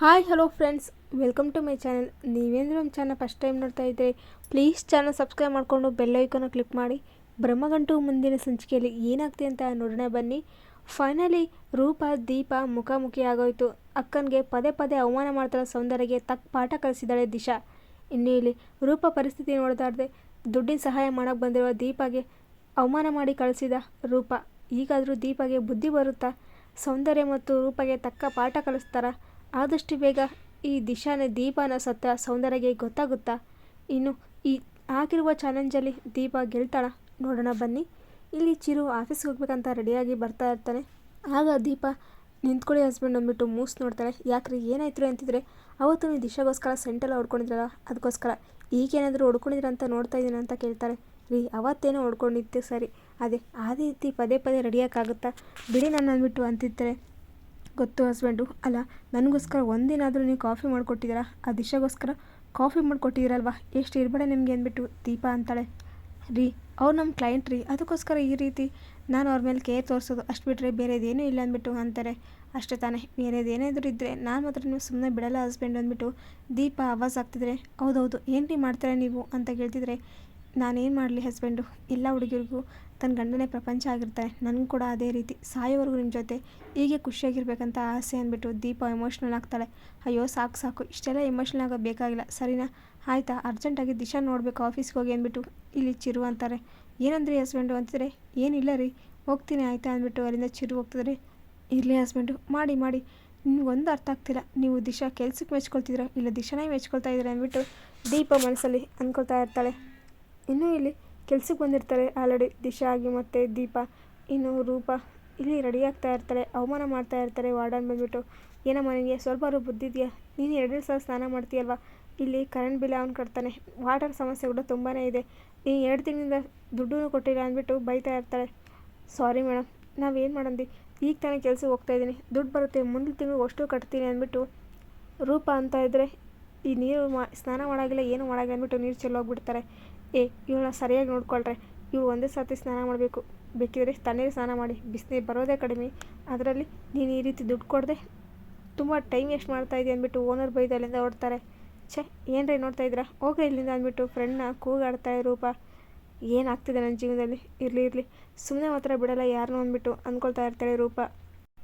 Hi, hello friends. Welcome to my channel. ನೀವೇಂದ್ರೂ ನಮ್ಮ channel first time ನೋಡ್ತಾ ಇದ್ದರೆ please channel subscribe ಮಾಡಿಕೊಂಡು bell ಐಕನ್ನ ಕ್ಲಿಕ್ ಮಾಡಿ. ಬ್ರಹ್ಮಗಂಟು ಮುಂದಿನ ಸಂಚಿಕೆಯಲ್ಲಿ ಏನಾಗ್ತಿದೆ ಅಂತ ನೋಡೋಣ ಬನ್ನಿ. ಫೈನಲಿ, ರೂಪ, ದೀಪ ಮುಖಾಮುಖಿ ಆಗೋಯಿತು. ಅಕ್ಕನಿಗೆ ಪದೇ ಪದೇ ಅವಮಾನ ಮಾಡ್ತಾರೋ ಸೌಂದರ್ಯಗೆ ತಕ್ಕ ಪಾಠ ಕಲಿಸಿದ್ದಾಳೆ ದಿಶಾ. ಇನ್ನು ಇಲ್ಲಿ ರೂಪ ಪರಿಸ್ಥಿತಿ ನೋಡ್ದಾಡ್ದೆ ದುಡ್ಡಿನ ಸಹಾಯ ಮಾಡೋಕ್ಕೆ ಬಂದಿರುವ ದೀಪಾಗೆ ಅವಮಾನ ಮಾಡಿ ಕಳಿಸಿದ ರೂಪ. ಈಗಾದರೂ ದೀಪಾಗೆ ಬುದ್ಧಿ ಬರುತ್ತಾ? ಸೌಂದರ್ಯ ಮತ್ತು ರೂಪಗೆ ತಕ್ಕ ಪಾಠ ಕಲಿಸ್ತಾರ? ಆದಷ್ಟು ಬೇಗ ಈ ದಿಶಾನ ದೀಪನ ಸತ್ತ ಸೌಂದರ್ಯಗೆ ಗೊತ್ತಾಗುತ್ತಾ? ಇನ್ನು ಈ ಆಗಿರುವ ಚಾಲೆಂಜಲ್ಲಿ ದೀಪ ಗೆಲ್ತಾಳ? ನೋಡೋಣ ಬನ್ನಿ. ಇಲ್ಲಿ ಚಿರು ಆಫೀಸ್ಗೆ ಹೋಗ್ಬೇಕಂತ ರೆಡಿಯಾಗಿ ಬರ್ತಾ ಇರ್ತಾನೆ. ಆಗ ದೀಪ ನಿಂತ್ಕೊಳ್ಳಿ ಹಸ್ಬೆಂಡ್ ಅಂದ್ಬಿಟ್ಟು ಮೂಸ್ ನೋಡ್ತಾಳೆ. ಯಾಕ್ರಿ, ಏನಾಯ್ತು ಅಂತಿದ್ರೆ? ಅವತ್ತು ನೀವು ದಿಶಾಗೋಸ್ಕರ ಸೆಂಟೆಲ್ಲ ಹೊಡ್ಕೊಂಡಿದ್ರಲ್ಲ ಅದಕ್ಕೋಸ್ಕರ ಈಗೇನಾದರೂ ಹೊಡ್ಕೊಂಡಿದ್ರ ಅಂತ ನೋಡ್ತಾ ಇದ್ದೀನಿ ಅಂತ ಕೇಳ್ತಾರೆ. ರೀ, ಅವತ್ತೇನೋ ಹೊಡ್ಕೊಂಡಿತ್ತು ಸರಿ. ಅದೇ ಅದೇ ರೀತಿ ಪದೇ ಪದೇ ರೆಡಿಯಾಕಾಗುತ್ತಾ ಬಿಡಿ ನನ್ನ ಅಂದ್ಬಿಟ್ಟು ಅಂತಿರ್ತಾರೆ. ಗೊತ್ತು ಹಸ್ಬೆಂಡು. ಅಲ್ಲ, ನನಗೋಸ್ಕರ ಒಂದಿನಾದರೂ ನೀವು ಕಾಫಿ ಮಾಡಿಕೊಟ್ಟಿದ್ದೀರಾ? ಆ ದಿಶಾಗೋಸ್ಕರ ಕಾಫಿ ಮಾಡಿಕೊಟ್ಟಿದ್ದೀರಲ್ವಾ? ಎಷ್ಟು ಇರಬೇಡ ನಿಮಗೆ ಅಂದ್ಬಿಟ್ಟು ದೀಪ ಅಂತಾಳೆ. ರೀ, ಅವ್ರು ನಮ್ಮ ಕ್ಲೈಂಟ್ ರೀ, ಅದಕ್ಕೋಸ್ಕರ ಈ ರೀತಿ ನಾನು ಅವ್ರ ಮೇಲೆ ಕೇರ್ ತೋರಿಸೋದು ಅಷ್ಟು ಬಿಟ್ಟರೆ ಬೇರೆದೇನೂ ಇಲ್ಲ ಅಂದ್ಬಿಟ್ಟು ಅಂತಾರೆ. ಅಷ್ಟೇ ತಾನೇ, ಬೇರೆದೇನಾದರೂ ಇದ್ದರೆ ನಾನು ಮಾತ್ರ ನೀವು ಸುಮ್ಮನೆ ಬಿಡಲ್ಲ ಹಸ್ಬೆಂಡ್ ಅಂದ್ಬಿಟ್ಟು ದೀಪ ಆವಾಜ್ ಆಗ್ತಿದ್ರೆ ಹೌದೌದು ಏನು ರೀ ಮಾಡ್ತಾರೆ ನೀವು? ಅಂತ ಕೇಳ್ತಿದ್ರೆ, ನಾನೇನು ಮಾಡಲಿ ಹಸ್ಬೆಂಡು? ಎಲ್ಲ ಹುಡುಗಿರಿಗೂ ತನ್ನ ಗಂಡನೇ ಪ್ರಪಂಚ ಆಗಿರ್ತಾರೆ. ನನಗೂ ಕೂಡ ಅದೇ ರೀತಿ. ಸಾಯೋವರೆಗೂ ನಿಮ್ಮ ಜೊತೆ ಹೀಗೆ ಖುಷಿಯಾಗಿರ್ಬೇಕಂತ ಆಸೆ ಅಂದ್ಬಿಟ್ಟು ದೀಪ ಎಮೋಷ್ನಲ್ ಆಗ್ತಾಳೆ. ಅಯ್ಯೋ, ಸಾಕು ಸಾಕು. ಇಷ್ಟೆಲ್ಲ ಎಮೋಷ್ನಲ್ ಆಗೋದು ಬೇಕಾಗಿಲ್ಲ. ಸರಿನಾ? ಆಯಿತಾ? ಅರ್ಜೆಂಟಾಗಿ ದಿಶಾ ನೋಡಬೇಕು ಆಫೀಸ್ಗೆ ಹೋಗಿ ಅಂದ್ಬಿಟ್ಟು. ಇಲ್ಲಿ ಚಿರು ಅಂತಾರೆ. ಏನಂದ್ರಿ ಹಸ್ಬೆಂಡು ಅಂತಿದ್ರೆ? ಏನಿಲ್ಲ ರೀ. ಹೋಗ್ತೀನಿ, ಆಯಿತಾ ಅಂದ್ಬಿಟ್ಟು ಅಲ್ಲಿಂದ ಚಿರು ಹೋಗ್ತಿದ್ರೆ ಇರಲಿ ಹಸ್ಬೆಂಡು ಮಾಡಿ ಮಾಡಿ. ನಿಮ್ಗೊಂದು ಅರ್ಥ ಆಗ್ತಿಲ್ಲ. ನೀವು ದಿಶಾ ಕೆಲ್ಸಕ್ಕೆ ಮೆಚ್ಕೊಳ್ತಿದ್ದೀರ? ಇಲ್ಲ ದಿಶಾನೇ ಮೆಚ್ಕೊಳ್ತಾ ಇದ್ದೀರಾ ಅಂದ್ಬಿಟ್ಟು ದೀಪ ಮನಸ್ಸಲ್ಲಿ ಅಂದ್ಕೊಳ್ತಾ ಇರ್ತಾಳೆ. ಇನ್ನೂ ಇಲ್ಲಿ ಕೆಲ್ಸಕ್ಕೆ ಬಂದಿರ್ತಾರೆ. ಆಲ್ರೆಡಿ ದಿಶಾ ಆಗಿ ಮತ್ತು ದೀಪ. ಇನ್ನು ರೂಪ ಇಲ್ಲಿ ರೆಡಿ ಆಗ್ತಾ ಇರ್ತಾರೆ ಅವಮಾನ ಮಾಡ್ತಾ ಇರ್ತಾರೆ ವಾರ್ಡನ್ ಬಂದ್ಬಿಟ್ಟು. ಏನಮ್ಮ ನಿನಗೆ ಸ್ವಲ್ಪ ಬುದ್ಧಿ ಇದೆಯಾ? ನೀನು ಎರಡೆರಡು ಸಲ ಸ್ನಾನ ಮಾಡ್ತೀಯಲ್ವಾ? ಇಲ್ಲಿ ಕರೆಂಟ್ ಬಿಲ್ ಅವ್ನು ಕಟ್ತಾನೆ. ವಾಟರ್ ಸಮಸ್ಯೆ ಕೂಡ ತುಂಬಾ ಇದೆ. ನೀನು ಎರಡು ತಿಂಗಳಿಂದ ದುಡ್ಡು ಕೊಟ್ಟಿಲ್ಲ ಅಂದ್ಬಿಟ್ಟು ಬೈತಾ ಇರ್ತಾರೆ ಸಾರಿ ಮೇಡಮ್ ನಾವೇನು ಮಾಡಂದಿ? ಈಗ ತಾನೇ ಕೆಲಸಕ್ಕೆ ಹೋಗ್ತಾ ಇದ್ದೀನಿ. ದುಡ್ಡು ಬರುತ್ತೆ. ಮುಂದಿನ ತಿಂಗಳು ಅಷ್ಟು ಕಟ್ತೀನಿ ಅಂದ್ಬಿಟ್ಟು ರೂಪ ಅಂತ ಇದ್ದರೆ ಈ ನೀರು ಮಾ ಸ್ನಾನ ಮಾಡೋಂಗಿಲ್ಲ, ಏನು ಮಾಡೋಗಿಲ್ಲ ಅಂದ್ಬಿಟ್ಟು ನೀರು ಚೆಲ್ಲೋಗ್ಬಿಡ್ತಾರೆ. ಏ, ಇವಳನ್ನ ಸರಿಯಾಗಿ ನೋಡ್ಕೊಳ್ರೆ. ಇವಳು ಒಂದೇ ಸರ್ತಿ ಸ್ನಾನ ಮಾಡಬೇಕು. ಬೇಕಿದ್ರೆ ತಣ್ಣೀರು ಸ್ನಾನ ಮಾಡಿ. ಬಿಸಿನೀರು ಬರೋದೇ ಕಡಿಮೆ. ಅದರಲ್ಲಿ ನೀನು ಈ ರೀತಿ ದುಡ್ಡು ಕೊಡದೆ ತುಂಬ ಟೈಮ್ ವೇಸ್ಟ್ ಮಾಡ್ತಾ ಇದೆಯಾ ಅಂದ್ಬಿಟ್ಟು ಓನರ್ ಬೈದು ಅಲ್ಲಿಂದ ಹೊಡ್ತಾರೆ ಛೇ ರೀ ನೋಡ್ತಾ ಇದ್ದೀರಾ? ಹೋಗ್ರಿ ಇಲ್ಲಿಂದ ಅಂದ್ಬಿಟ್ಟು ಫ್ರೆಂಡ್ನ ಕೂಗಾಡ್ತಾಳೆ ರೂಪ. ಏನಾಗ್ತಿದೆ ನನ್ನ ಜೀವನದಲ್ಲಿ? ಇರಲಿ ಇರಲಿ. ಸುಮ್ಮನೆ ಮಾತ್ರ ಬಿಡಲ್ಲ ಯಾರನ್ನೂ ಅಂದ್ಬಿಟ್ಟು ಅಂದ್ಕೊಳ್ತಾ ಇರ್ತಾಳೆ ರೂಪ.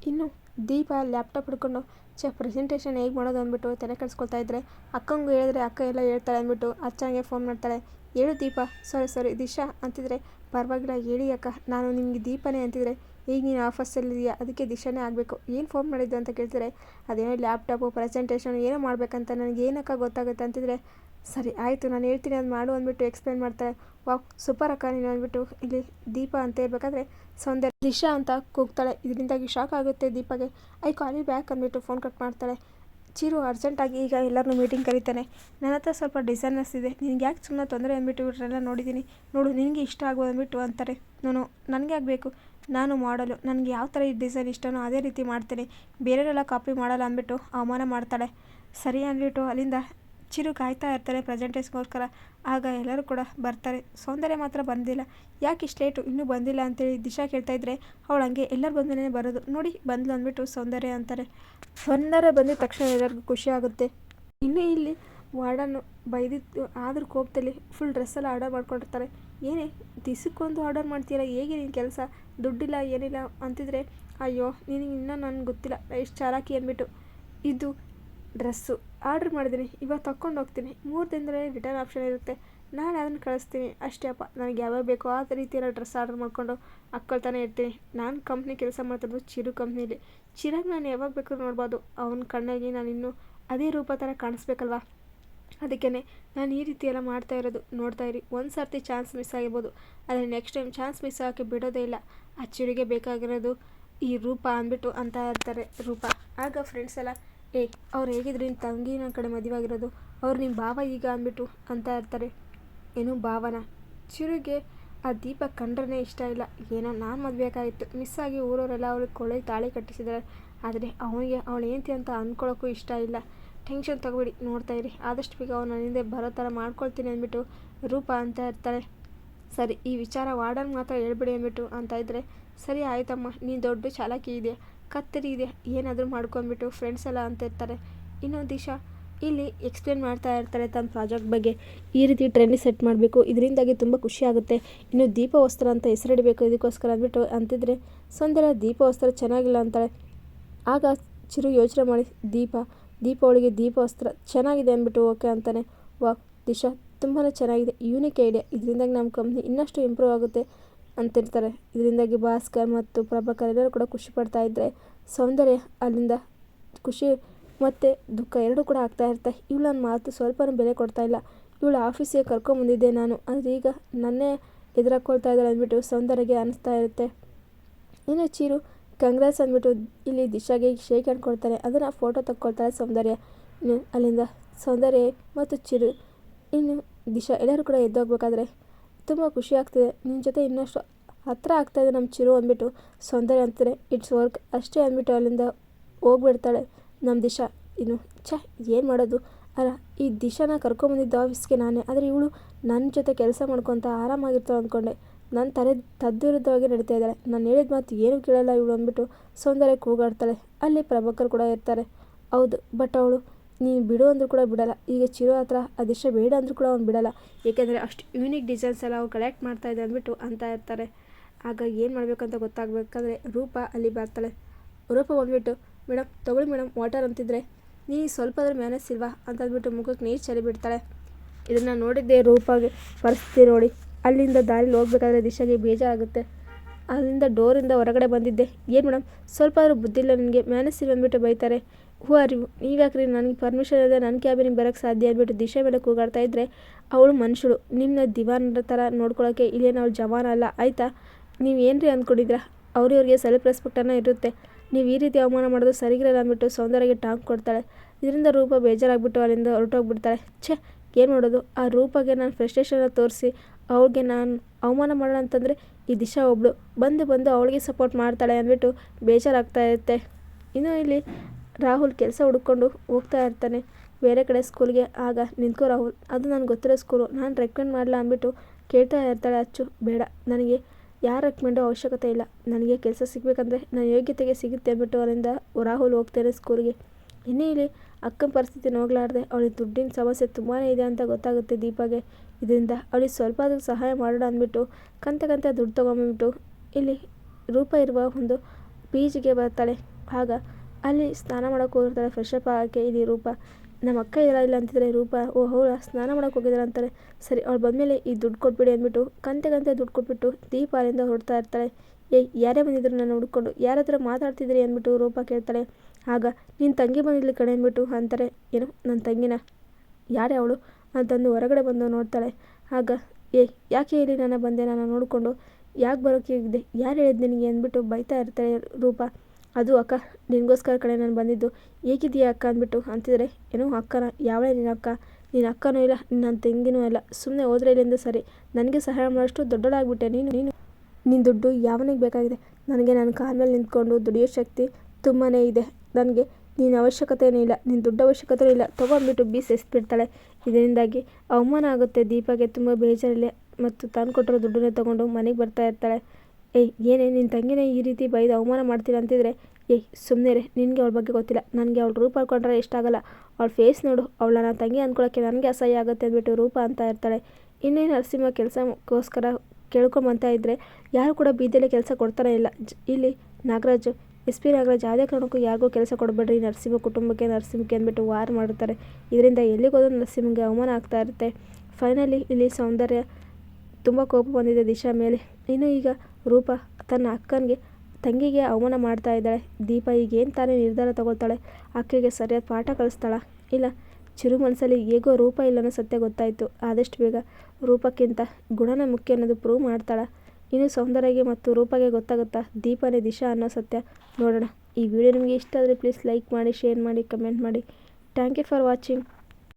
ಇನ್ನು ದೀಪ ಲ್ಯಾಪ್ಟಾಪ್ ಹಿಡ್ಕೊಂಡು, ಛೇ ಪ್ರೆಸೆಂಟೇಷನ್ ಹೇಗೆ ಮಾಡೋದು ಅಂದ್ಬಿಟ್ಟು ತಲೆ ಕೆಡಿಸ್ಕೊಳ್ತಾ ಇದ್ದರೆ ಅಕ್ಕಂಗೆ ಹೇಳಿದ್ರೆ ಅಕ್ಕ ಎಲ್ಲ ಹೇಳ್ತಾಳೆ ಅಂದ್ಬಿಟ್ಟು, ಅಚ್ಚಂಗೆ ಫೋನ್ ಮಾಡ್ತಾಳೆ. ಹೇಳು ದೀಪ, ಸಾರಿ ಸಾರಿ, ದಿಶಾ ಅಂತಿದ್ರೆ, ಪರವಾಗಿಲ್ಲ, ಹೇಳಿ ಅಕ್ಕ, ನಾನು ನಿಮಗೆ ದೀಪನೇ ಅಂತಿದ್ರೆ, ಈಗ ನೀನು ಆಫೀಸಲ್ಲಿದೆಯಾ ಅದಕ್ಕೆ ದಿಶಾನೇ ಆಗಬೇಕು. ಏನು ಫೋನ್ ಮಾಡಿದ್ದು? ಅಂತ ಕೇಳ್ತಾರೆ ಅದೇನೋ ಲ್ಯಾಪ್ಟಾಪು ಪ್ರೆಸೆಂಟೇಷನ್ ಏನೋ ಮಾಡಬೇಕಂತ ನನಗೆ ಏನಕ್ಕ ಗೊತ್ತಾಗುತ್ತೆ? ಅಂತಿದ್ರೆ, ಸರಿ, ಆಯಿತು, ನಾನು ಹೇಳ್ತೀನಿ, ಅದು ಮಾಡು ಅಂದ್ಬಿಟ್ಟು ಎಕ್ಸ್ಪ್ಲೇನ್ ಮಾಡ್ತಾರೆ ವಾಕ್ ಸೂಪರ್ ಅಕ್ಕ ನೀನು ಅಂದ್ಬಿಟ್ಟು ಇಲ್ಲಿ ದೀಪ ಅಂತ ಹೇಳ್ಬೇಕಾದ್ರೆ, ಸೌಂದರ್ಯ ದಿಶಾ ಅಂತ ಕೂಗ್ತಾಳೆ. ಇದರಿಂದಾಗಿ ಶಾಕ್ ಆಗುತ್ತೆ ದೀಪಗೆ. ಐ ಕಾಲ್ ಬ್ಯಾಕ್ ಅಂದ್ಬಿಟ್ಟು ಫೋನ್ ಕಟ್ ಮಾಡ್ತಾಳೆ. ಚಿರು ಅರ್ಜೆಂಟಾಗಿ ಈಗ ಎಲ್ಲರನ್ನೂ ಮೀಟಿಂಗ್ ಕರೀತಾನೆ. ನನ್ನ ಹತ್ರ ಸ್ವಲ್ಪ ಡಿಸೈನರ್ಸ್ ಇದೆ. ನಿನಗೆ ಯಾಕೆ ಸುಮ್ಮನೆ ತೊಂದರೆ ಅಂದ್ಬಿಟ್ಟು ಇವ್ರನ್ನೆಲ್ಲ ನೋಡಿದ್ದೀನಿ ನೋಡು, ನಿನಗೆ ಇಷ್ಟ ಆಗ್ಬೋದು ಅಂದ್ಬಿಟ್ಟು ಅಂತಾರೆ. ನಾನು, ನನಗೆ ಆಗಬೇಕು ನಾನು ಮಾಡಲು ನನಗೆ ಯಾವ ಥರ ಈ ಡಿಸೈನ್ ಇಷ್ಟನೋ ಅದೇ ರೀತಿ ಮಾಡ್ತೀನಿ. ಬೇರೆಯವರೆಲ್ಲ ಕಾಪಿ ಮಾಡಲ್ಲ ಅಂದ್ಬಿಟ್ಟು ಅವಮಾನ ಮಾಡ್ತಾಳೆ. ಸರಿ ಅಂದ್ಬಿಟ್ಟು ಅಲ್ಲಿಂದ ಚಿರು ಕಾಯ್ತಾ ಇರ್ತಾರೆ ಪ್ರೆಸೆಂಟೇಷನ್ಗೋಸ್ಕರ ಆಗ ಎಲ್ಲರೂ ಕೂಡ ಬರ್ತಾರೆ. ಸೌಂದರ್ಯ ಮಾತ್ರ ಬಂದಿಲ್ಲ. ಯಾಕೆ ಇಷ್ಟು ಲೇಟು ಇನ್ನೂ ಬಂದಿಲ್ಲ ಅಂತೇಳಿ ದಿಶಾ ಕೇಳ್ತಾ ಇದ್ದರೆ ಅವಳು ಹಂಗೆ ಎಲ್ಲರೂ ಬಂದಮೇಲೆ ಬರೋದು. ನೋಡಿ ಬಂದ್ಲು ಅಂದ್ಬಿಟ್ಟು ಸೌಂದರ್ಯ ಅಂತಾರೆ. ಸೌಂದರ್ಯ ಬಂದಿದ ತಕ್ಷಣ ಎಲ್ಲರಿಗೂ ಖುಷಿ ಆಗುತ್ತೆ. ಇನ್ನು ಇಲ್ಲಿ ವಾರ್ಡನ್ನು ಬೈದಿದ್ದು ಆದರೂ ಕೋಪದಲ್ಲಿ ಫುಲ್ ಡ್ರೆಸ್ಸೆಲ್ಲ ಆರ್ಡರ್ ಮಾಡ್ಕೊಂಡಿರ್ತಾರೆ. ಏನೇ ದಿಸಕ್ಕೊಂದು ಆರ್ಡರ್ ಮಾಡ್ತೀರಾ ಹೇಗೆ ನಿನ್ನ ಕೆಲಸ? ದುಡ್ಡಿಲ್ಲ, ಏನಿಲ್ಲ ಅಂತಿದ್ರೆ, ಅಯ್ಯೋ, ನಿನಗೆ ಇನ್ನೂ ನನಗೆ ಗೊತ್ತಿಲ್ಲ. ಎಷ್ಟು ಚಾಲಾಕಿ ಅಂದ್ಬಿಟ್ಟು. ಇದು ಡ್ರೆಸ್ಸು ಆರ್ಡ್ರ್ ಮಾಡಿದ್ದೀನಿ, ಇವಾಗ ತಕ್ಕೊಂಡು ಹೋಗ್ತೀನಿ. ಮೂರು ದಿನದಲ್ಲಿ ರಿಟರ್ನ್ ಆಪ್ಷನ್ ಇರುತ್ತೆ. ನಾನು ಅದನ್ನು ಕಳಿಸ್ತೀನಿ. ಅಷ್ಟೇ ಅಪ್ಪ, ನನಗೆ ಯಾವ್ಯಾವ ಬೇಕೋ ಆ ರೀತಿಯೆಲ್ಲ ಡ್ರೆಸ್ ಆರ್ಡ್ರ್ ಮಾಡ್ಕೊಂಡು ಹಾಕ್ಕೊಳ್ತಾನೆ ಇರ್ತೀನಿ. ನಾನು ಕಂಪ್ನಿ ಕೆಲಸ ಮಾಡ್ತಿರೋದು ಚಿರು ಕಂಪ್ನೀಲಿ. ಚಿರಾಗಿ ನಾನು ಯಾವಾಗ ಬೇಕಾದ್ರೂ ನೋಡ್ಬೋದು. ಅವನ ಕಣ್ಣಾಗಿ ನಾನು ಇನ್ನೂ ಅದೇ ರೂಪ ಥರ ಕಾಣಿಸ್ಬೇಕಲ್ವಾ? ಅದಕ್ಕೇ ನಾನು ಈ ರೀತಿ ಎಲ್ಲ ಮಾಡ್ತಾ ಇರೋದು. ನೋಡ್ತಾ ಇರಿ, ಒಂದು ಸರ್ತಿ ಚಾನ್ಸ್ ಮಿಸ್ ಆಗಿರ್ಬೋದು. ಆದರೆ ನೆಕ್ಸ್ಟ್ ಟೈಮ್ ಚಾನ್ಸ್ ಮಿಸ್ ಆಗೋಕ್ಕೆ ಬಿಡೋದೇ ಇಲ್ಲ. ಆ ಚಿರಿಗೆ ಬೇಕಾಗಿರೋದು ಈ ರೂಪ ಅಂದ್ಬಿಟ್ಟು ಅಂತ ಇರ್ತಾರೆ ರೂಪ. ಆಗ ಫ್ರೆಂಡ್ಸ್ ಎಲ್ಲ ಏ, ಅವ್ರು ಹೇಗಿದ್ರು ನಿನ್ನ ತಂಗಿ ನನ್ನ ಕಡೆ ಮದುವೆ ಆಗಿರೋದು? ಅವ್ರು ನಿಮ್ಮ ಭಾವ ಈಗ ಅಂದ್ಬಿಟ್ಟು ಅಂತ ಇರ್ತಾರೆ ಏನು ಭಾವನ? ಚಿರುಗೆ ಆ ದೀಪ ಕಂಡ್ರೇ ಇಷ್ಟ ಇಲ್ಲ. ಏನೋ ನಾನು ಮದುವೆಗಾಗಿತ್ತು ಮಿಸ್ ಆಗಿ ಊರವರೆಲ್ಲ ಅವ್ಳಿಗೆ ಕೊಳೆಗೆ ತಾಳಿ ಕಟ್ಟಿಸಿದ್ದಾರೆ ಆದರೆ ಅವನಿಗೆ ಅವಳು ಏನಂತಿ ಅಂತ ಅಂದ್ಕೊಳ್ಳೋಕ್ಕೂ ಇಷ್ಟ ಇಲ್ಲ. ಟೆನ್ಷನ್ ತೊಗೊಬಿಡಿ, ನೋಡ್ತಾ ಇರಿ. ಆದಷ್ಟು ಬೇಗ ಅವ್ನು ನನ್ನಿಂದ ಬರೋ ಥರ ಮಾಡ್ಕೊಳ್ತೀನಿ ಅಂದ್ಬಿಟ್ಟು ರೂಪ ಅಂತ ಇರ್ತಾಳೆ ಸರಿ, ಈ ವಿಚಾರ ವಾರ್ಡನ್ ಮಾತ್ರ ಹೇಳ್ಬಿಡಿ ಅಂದ್ಬಿಟ್ಟು ಅಂತ ಇದ್ದರೆ ಸರಿ ಆಯ್ತಮ್ಮ, ನೀನು ದೊಡ್ಡ ಚಾಲಕಿ ಇದೆಯಾ. ಕತ್ತರಿ ಇದೆ, ಏನಾದರೂ ಮಾಡ್ಕೊಂಬಿಟ್ಟು ಫ್ರೆಂಡ್ಸ್ ಎಲ್ಲ ಅಂತ ಇರ್ತಾರೆ. ಇನ್ನೊಂದು ದಿಶಾ ಇಲ್ಲಿ ಎಕ್ಸ್ಪ್ಲೇನ್ ಮಾಡ್ತಾ ಇರ್ತಾರೆ ತಮ್ಮ ಪ್ರಾಜೆಕ್ಟ್ ಬಗ್ಗೆ. ಈ ರೀತಿ ಟ್ರೆಂಡ್ ಸೆಟ್ ಮಾಡಬೇಕು, ಇದರಿಂದಾಗಿ ತುಂಬ ಖುಷಿ ಆಗುತ್ತೆ. ಇನ್ನು ದೀಪ ವಸ್ತ್ರ ಅಂತ ಹೆಸರಿಡಬೇಕು, ಇದಕ್ಕೋಸ್ಕರ ಅಂದ್ಬಿಟ್ಟು ಅಂತಿದ್ರೆ ಸೌಂದರ್ಯ ದೀಪ ವಸ್ತ್ರ ಚೆನ್ನಾಗಿಲ್ಲ ಅಂತಾಳೆ ಆಗ ಚಿರು ಯೋಚನೆ ಮಾಡಿ, ದೀಪ, ದೀಪಾವಳಿಗೆ ದೀಪ ವಸ್ತ್ರ ಚೆನ್ನಾಗಿದೆ ಅಂದ್ಬಿಟ್ಟು ಓಕೆ ಅಂತಾನೆ. ವಾ ದಿಶಾ ತುಂಬಾ ಚೆನ್ನಾಗಿದೆ ಯೂನಿಕ್ ಐಡಿಯಾ ಇದರಿಂದಾಗಿ ನಮ್ಮ ಕಂಪ್ನಿ ಇನ್ನಷ್ಟು ಇಂಪ್ರೂವ್ ಆಗುತ್ತೆ. ಅಂತಿರ್ತಾರೆ ಇದರಿಂದಾಗಿ ಭಾಸ್ಕರ್ ಮತ್ತು ಪ್ರಭಾಕರ್ ಎಲ್ಲರೂ ಕೂಡ ಖುಷಿ ಪಡ್ತಾ ಇದ್ದರೆ ಸೌಂದರ್ಯ ಅಲ್ಲಿಂದ ಖುಷಿ ಮತ್ತು ದುಃಖ ಎರಡೂ ಕೂಡ ಆಗ್ತಾ ಇರುತ್ತೆ. ಇವಳು ನನ್ನ ಮಾತು ಸ್ವಲ್ಪನೂ ಬೆಲೆ ಕೊಡ್ತಾ ಇಲ್ಲ. ಇವಳು ಆಫೀಸಿಗೆ ಕರ್ಕೊಂಬಂದಿದ್ದೆ ನಾನು. ಆದರೆ ಈಗ ನನ್ನೇ ಎದುರಾಕೊಳ್ತಾ ಇದ್ದಾಳೆ ಅಂದ್ಬಿಟ್ಟು ಸೌಂದರ್ಯಗೆ ಅನಿಸ್ತಾ ಇರುತ್ತೆ. ಇನ್ನು ಚೀರು, ಕಂಗ್ರೆಸ್ ಅಂದ್ಬಿಟ್ಟು ಇಲ್ಲಿ ದಿಶಾಗೆ ಶೇಕ್ ಹ್ಯಾಂಡ್ ಅದನ್ನು ಫೋಟೋ ತಕ್ಕೊಳ್ತಾಳೆ ಸೌಂದರ್ಯ. ಇನ್ನು ಅಲ್ಲಿಂದ ಸೌಂದರ್ಯ ಮತ್ತು ಚಿರು. ಇನ್ನು ದಿಶಾ ಎಲ್ಲರೂ ಕೂಡ ಎದ್ದೋಗ್ಬೇಕಾದ್ರೆ ತುಂಬ ಖುಷಿ ಆಗ್ತಿದೆ. ನಿನ್ನ ಜೊತೆ ಇನ್ನಷ್ಟು ಹತ್ರ ಆಗ್ತಾಯಿದೆ ನಮ್ಮ ಚಿರು ಅಂದ್ಬಿಟ್ಟು ಸೌಂದರ್ಯ ಅಂತಾರೆ ಇಟ್ಸ್ ವರ್ಕ್ ಅಷ್ಟೇ ಅಂದ್ಬಿಟ್ಟು ಅಲ್ಲಿಂದ ಹೋಗ್ಬಿಡ್ತಾಳೆ ನಮ್ಮ ದಿಶಾ. ಇನ್ನು ಛ, ಏನು ಮಾಡೋದು? ಅಲ್ಲ, ಈ ದಿಶಾನ ಕರ್ಕೊಂಬಂದಿದ್ದ ಆಫೀಸ್ಗೆ ನಾನೇ. ಆದರೆ ಇವಳು ನನ್ನ ಜೊತೆ ಕೆಲಸ ಮಾಡ್ಕೊತ ಆರಾಮಾಗಿರ್ತಾಳೆ ಅಂದ್ಕೊಂಡೆ ನನ್ನ ತಲೆ ತದ್ವಿರುದ್ಧವಾಗಿ ನಡೀತಾ ಇದ್ದಾಳೆ. ನಾನು ಹೇಳಿದ ಮಾತು ಏನೂ ಕೇಳಲ್ಲ ಇವಳು ಅಂದ್ಬಿಟ್ಟು ಸೌಂದರ್ಯ ಕೂಗಾಡ್ತಾಳೆ. ಅಲ್ಲಿ ಪ್ರಭಾಕರ್ ಕೂಡ ಇರ್ತಾರೆ. ಹೌದು ಬಟ್ ಅವಳು ನೀನು ಬಿಡು ಅಂದರೂ ಕೂಡ ಬಿಡೋಲ್ಲ. ಈಗ ಚಿರೋ ಹತ್ರ ದಿಶಾ ಬೇಡ ಅಂದರೂ ಕೂಡ ಅವ್ನು ಬಿಡಲ್ಲ. ಏಕೆಂದರೆ ಅಷ್ಟು ಯೂನಿಕ್ ಡಿಸೈನ್ಸ್ ಎಲ್ಲ ಅವ್ರು ಕಲೆಕ್ಟ್ ಮಾಡ್ತಾಯಿದ್ದೆ ಅಂದ್ಬಿಟ್ಟು ಅಂತ ಇರ್ತಾರೆ. ಆಗ ಏನು ಮಾಡಬೇಕಂತ ಗೊತ್ತಾಗಬೇಕಾದ್ರೆ ರೂಪ ಅಲ್ಲಿ ಬರ್ತಾಳೆ. ರೂಪ ಬಂದ್ಬಿಟ್ಟು ಮೇಡಮ್ ತೊಗೊಳ್ಳಿ ಮೇಡಮ್ ವಾಟರ್ ಅಂತಿದ್ರೆ. ನೀ ಸ್ವಲ್ಪ ಆದರೂ ಮ್ಯಾನೇಜ್ ಇಲ್ವಾ ಅಂತಂದ್ಬಿಟ್ಟು ಮುಖಕ್ಕೆ ನೀರು ಚಳಿ ಬಿಡ್ತಾಳೆ. ಇದನ್ನು ನೋಡಿದ್ದೆ ರೂಪಾಗೆ ಪರಿಸ್ಥಿತಿ ನೋಡಿ. ಅಲ್ಲಿಂದ ದಾರಿಲಿ ಹೋಗ್ಬೇಕಾದ್ರೆ ದಿಶಾಗೆ ಬೇಜಾರಾಗುತ್ತೆ. ಅಲ್ಲಿಂದ ಡೋರಿಂದ ಹೊರಗಡೆ ಬಂದಿದ್ದೆ. ಏನು ಮೇಡಮ್ ಸ್ವಲ್ಪ ಆದರೂ ಬುದ್ಧಿಲ್ಲ ನನಗೆ. ಮ್ಯಾನೇಜ್ ಇಲ್ಲ ಅಂದ್ಬಿಟ್ಟು ಬೈತಾರೆ. ಹೂ ಅರಿವು ನೀವ್ಯಾಕ್ರಿ ನನಗೆ ಪರ್ಮಿಷನ್ ಇದೆ ನನ್ನ ಕ್ಯಾಬಿನಿಗೆ ಬರೋಕ್ಕೆ ಸಾಧ್ಯ ಅಂದ್ಬಿಟ್ಟು ದಿಶೆ ಮೇಲೆ ಕೂಗಾಡ್ತಾ ಇದ್ದರೆ ಅವಳು ಮನುಷ್ಯಳು. ನಿಮ್ಮನ್ನ ದಿವಾನರ ಥರ ನೋಡ್ಕೊಳ್ಳೋಕ್ಕೆ ಇಲ್ಲೇನು ಅವಳು ಜವಾನ ಅಲ್ಲ. ಆಯಿತಾ? ನೀವು ಏನು ರೀ ಅಂದ್ಕೊಂಡಿದ್ರ ಅವ್ರಿವ್ರಿಗೆ ಸೆಲ್ಫ್ ರೆಸ್ಪೆಕ್ಟನ್ನು ಇರುತ್ತೆ. ನೀವು ಈ ರೀತಿ ಅವಮಾನ ಮಾಡೋದು ಸರಿಗಿರಲ್ಲ ಅಂದ್ಬಿಟ್ಟು ಸೌಂದರ್ಯಗೆ ಟಾಂಗ್ ಕೊಡ್ತಾಳೆ. ಇದರಿಂದ ರೂಪ ಬೇಜಾರಾಗ್ಬಿಟ್ಟು ಅಲ್ಲಿಂದ ಹೊರಟೋಗ್ಬಿಡ್ತಾಳೆ. ಛೇ, ಏನು ಮಾಡೋದು? ಆ ರೂಪಗೆ ನಾನು ಫ್ರಸ್ಟ್ರೇಷನ್ನ ತೋರಿಸಿ ಅವ್ಳಿಗೆ ನಾನು ಅವಮಾನ ಮಾಡೋಣ ಅಂತಂದರೆ ಈ ದಿಶಾ ಒಬ್ಬಳು ಬಂದು ಬಂದು ಅವಳಿಗೆ ಸಪೋರ್ಟ್ ಮಾಡ್ತಾಳೆ ಅಂದ್ಬಿಟ್ಟು ಬೇಜಾರಾಗ್ತಾ ಇರುತ್ತೆ. ಇನ್ನು ಇಲ್ಲಿ ರಾಹುಲ್ ಕೆಲಸ ಹುಡ್ಕೊಂಡು ಹೋಗ್ತಾ ಇರ್ತಾನೆ. ಬೇರೆ ಕಡೆ ಸ್ಕೂಲ್ಗೆ ಆಗ ನಿಂತ್ಕೋ ರಾಹುಲ್. ಅದು ನನಗೆ ಗೊತ್ತಿರೋ ಸ್ಕೂಲು. ನಾನು ರೆಕಮೆಂಡ್ ಮಾಡಲ್ಲ ಅಂದ್ಬಿಟ್ಟು ಕೇಳ್ತಾ ಇರ್ತಾಳೆ ಅಚ್ಚು. ಬೇಡ, ನನಗೆ ಯಾರು ರೆಕಮೆಂಡು ಅವಶ್ಯಕತೆ ಇಲ್ಲ. ನನಗೆ ಕೆಲಸ ಸಿಗಬೇಕಂದ್ರೆ ನನ್ನ ಯೋಗ್ಯತೆಗೆ ಸಿಗುತ್ತೆ ಅಂದ್ಬಿಟ್ಟು ಅಲ್ಲಿಂದ ರಾಹುಲ್ ಹೋಗ್ತೇನೆ ಸ್ಕೂಲ್ಗೆ. ಇನ್ನೇ ಇಲ್ಲಿ ಅಕ್ಕನ ಪರಿಸ್ಥಿತಿ ನೋಗ್ಲಾರ್ದೆ ಅವಳಿಗೆ ದುಡ್ಡಿನ ಸಮಸ್ಯೆ ತುಂಬಾ ಇದೆ ಅಂತ ಗೊತ್ತಾಗುತ್ತೆ ದೀಪಾಗೆ. ಇದರಿಂದ ಅವಳಿಗೆ ಸ್ವಲ್ಪ ಆದರೂ ಸಹಾಯ ಮಾಡೋಣ ಅಂದ್ಬಿಟ್ಟು ಕಂತ ಕಂತ ದುಡ್ಡು ತೊಗೊಂಬಂದ್ಬಿಟ್ಟು ಇಲ್ಲಿ ರೂಪ ಇರುವ ಒಂದು ಬೀಚಿಗೆ ಬರ್ತಾಳೆ. ಆಗ ಅಲ್ಲಿ ಸ್ನಾನ ಮಾಡೋಕೆ ಹೋಗಿರ್ತಾರೆ ಫ್ರೆಶ್ ಅಪ್ ಆಗೋಕ್ಕೆ ಇಲ್ಲಿ ರೂಪ. ನಮ್ಮ ಅಕ್ಕ ಇರಲಿಲ್ಲ ಇಲ್ಲ ಅಂತಿದ್ರೆ ರೂಪ. ಓ, ಹೌದಾ? ಸ್ನಾನ ಮಾಡೋಕೆ ಹೋಗಿದ್ದಾರೆ ಅಂತಾರೆ ಸರಿ, ಅವ್ಳು ಬಂದಮೇಲೆ ಈ ದುಡ್ಡು ಕೊಟ್ಬಿಡಿ ಅಂದ್ಬಿಟ್ಟು ಕಂತೆ ಕಂತೆ ದುಡ್ಡು ಕೊಟ್ಬಿಟ್ಟು ದೀಪ ಅಲ್ಲಿಂದ ಹೊರಡ್ತಾ ಇರ್ತಾಳೆ. ಏಯ್ ಯಾರೇ ಬಂದಿದ್ರು ನಾನು ಹುಡ್ಕೊಂಡು, ಯಾರ ಹತ್ರ ಮಾತಾಡ್ತಿದ್ರಿ ಅಂದ್ಬಿಟ್ಟು ರೂಪ ಕೇಳ್ತಾಳೆ. ಆಗ ನಿನ್ನ ತಂಗಿ ಬಂದಿದ್ಲಿ ಕಡೆ ಅಂದ್ಬಿಟ್ಟು ಅಂತಾರೆ. ಏನು, ನನ್ನ ತಂಗಿನ? ಯಾರೇ ಅವಳು? ಅಂತಂದು ಹೊರಗಡೆ ಬಂದು ನೋಡ್ತಾಳೆ. ಆಗ ಏಯ್ ಯಾಕೆ ಹೇಳಿ ನಾನು ಬಂದೆ? ನಾನು ನೋಡಿಕೊಂಡು, ಯಾಕೆ ಬರೋಕೆ ಇದೆ ಯಾರು ಹೇಳಿದ್ದು ನಿನಗೆ ಅಂದ್ಬಿಟ್ಟು ಬೈತಾ ಇರ್ತಾಳೆ ರೂಪ. ಅದು ಅಕ್ಕ, ನಿನಗೋಸ್ಕರ ಕಡೆ ನಾನು ಬಂದಿದ್ದು. ಹೇಗಿದ್ದೀಯ ಅಕ್ಕ ಅಂದ್ಬಿಟ್ಟು ಅಂತಿದ್ರೆ, ಏನೋ ಅಕ್ಕನ, ಯಾವಳೇ ನಿನ್ನ ಅಕ್ಕ? ನಿನ್ನ ಅಕ್ಕನೂ ಇಲ್ಲ, ನನ್ನ ತಂಗಿನೂ ಇಲ್ಲ. ಸುಮ್ಮನೆ ಹೋದ್ರೆ ಇಲ್ಲಿಂದ ಸರಿ. ನನಗೆ ಸಹಾಯ ಮಾಡೋಷ್ಟು ದೊಡ್ಡದಾಗ್ಬಿಟ್ಟೆ. ನೀನು ನೀನು ನಿನ್ನ ದುಡ್ಡು ಯಾವನಿಗೆ ಬೇಕಾಗಿದೆ? ನನಗೆ ನನ್ನ ಕಾಲ ಮೇಲೆ ನಿಂತ್ಕೊಂಡು ದುಡಿಯೋ ಶಕ್ತಿ ತುಂಬಾ ಇದೆ. ನನಗೆ ನೀನು ಅವಶ್ಯಕತೆಯೂ ಇಲ್ಲ ನಿನ್ನ ದುಡ್ಡು ಅವಶ್ಯಕತೆ ಇಲ್ಲ. ತೊಗೊಂಡ್ಬಿಟ್ಟು ಬೀಸ್ ಎಸ್ಬಿಡ್ತಾಳೆ ಇದರಿಂದಾಗಿ ಅವಮಾನ ಆಗುತ್ತೆ ದೀಪಗೆ ತುಂಬ ಬೇಜಾರಿಲ್ಲ ಮತ್ತು ತಾನು ಕೊಟ್ಟಿರೋ ದುಡ್ಡನ್ನೇ ತೊಗೊಂಡು ಮನೆಗೆ ಬರ್ತಾ ಇರ್ತಾಳೆ. ಏಯ್, ಏನೇ ನಿನ್ನ ತಂಗಿನೇ ಈ ರೀತಿ ಬೈದು ಅವಮಾನ ಮಾಡ್ತೀರ ಅಂತಿದ್ರೆ, ಏಯ್ ಸುಮ್ಮನೆ ರೀ ನಿನಗೆ ಅವಳ ಬಗ್ಗೆ ಗೊತ್ತಿಲ್ಲ. ನನಗೆ ಅವಳು ರೂಪ ಹಾಕೊಂಡ್ರೆ ಆಗಲ್ಲ. ಅವಳ ಫೇಸ್ ನೋಡು ಅವಳ ನನ್ನ ತಂಗಿ ಅಂದ್ಕೊಳ್ಳೋಕ್ಕೆ ನನಗೆ ಅಸಹ್ಯ ಆಗುತ್ತೆ ಅಂದ್ಬಿಟ್ಟು ರೂಪ ಅಂತ ಇರ್ತಾಳೆ. ಇನ್ನೇ ನರಸಿಂಹ ಕೆಲಸಕ್ಕೋಸ್ಕರ ಕೇಳ್ಕೊಂಬಂತ ಇದ್ದರೆ ಯಾರು ಕೂಡ ಬೀದಿಯಲ್ಲಿ ಕೆಲಸ ಕೊಡ್ತಾನೆ ಇಲ್ಲ. ಇಲ್ಲಿ ನಾಗರಾಜ್, ಎಸ್ ಪಿ ನಾಗರಾಜ್ ಯಾವುದೇ ಕಾರಣಕ್ಕೂ ಯಾರಿಗೂ ಕೆಲಸ ಕೊಡಬೇಡ್ರಿ, ನರಸಿಂಹ ಕುಟುಂಬಕ್ಕೆ, ನರಸಿಂಹಕ್ಕೆ ಅಂದ್ಬಿಟ್ಟು ವಾರ್ ಮಾಡ್ತಾರೆ ಇದರಿಂದ ಎಲ್ಲಿಗೋದ್ರೂ ನರಸಿಂಹಗೆ ಅವಮಾನ ಆಗ್ತಾ ಇರುತ್ತೆ. ಫೈನಲಿ ಇಲ್ಲಿ ಸೌಂದರ್ಯ ತುಂಬ ಕೋಪ ಬಂದಿದೆ ದಿಶಾ ಮೇಲೆ. ಇನ್ನು ಈಗ ರೂಪ ತನ್ನ ಅಕ್ಕನಿಗೆ, ತಂಗಿಗೆ ಅವಮಾನ ಮಾಡ್ತಾ ಇದ್ದಾಳೆ. ದೀಪ ಈಗ ಏನು ತಾನೇ ನಿರ್ಧಾರ ತಗೊಳ್ತಾಳೆ? ಅಕ್ಕಿಗೆ ಸರಿಯಾದ ಪಾಠ ಕಲಿಸ್ತಾಳ? ಇಲ್ಲ, ಚಿರು ಮನಸ್ಸಲ್ಲಿ ಹೇಗೋ ರೂಪ ಇಲ್ಲ ಅನ್ನೋ ಸತ್ಯ ಗೊತ್ತಾಯಿತು. ಆದಷ್ಟು ಬೇಗ ರೂಪಕ್ಕಿಂತ ಗುಣನ ಮುಖ್ಯ ಅನ್ನೋದು ಪ್ರೂವ್ ಮಾಡ್ತಾಳ? ಇನ್ನು ಸೌಂದರ್ಯಗೆ ಮತ್ತು ರೂಪಗೆ ಗೊತ್ತಾಗುತ್ತಾ ದೀಪನೇ ದಿಶಾ ಅನ್ನೋ ಸತ್ಯ? ನೋಡೋಣ. ಈ ವಿಡಿಯೋ ನಿಮಗೆ ಇಷ್ಟ ಆದರೆ ಪ್ಲೀಸ್ ಲೈಕ್ ಮಾಡಿ ಶೇರ್ ಮಾಡಿ ಕಮೆಂಟ್ ಮಾಡಿ. Thank you for watching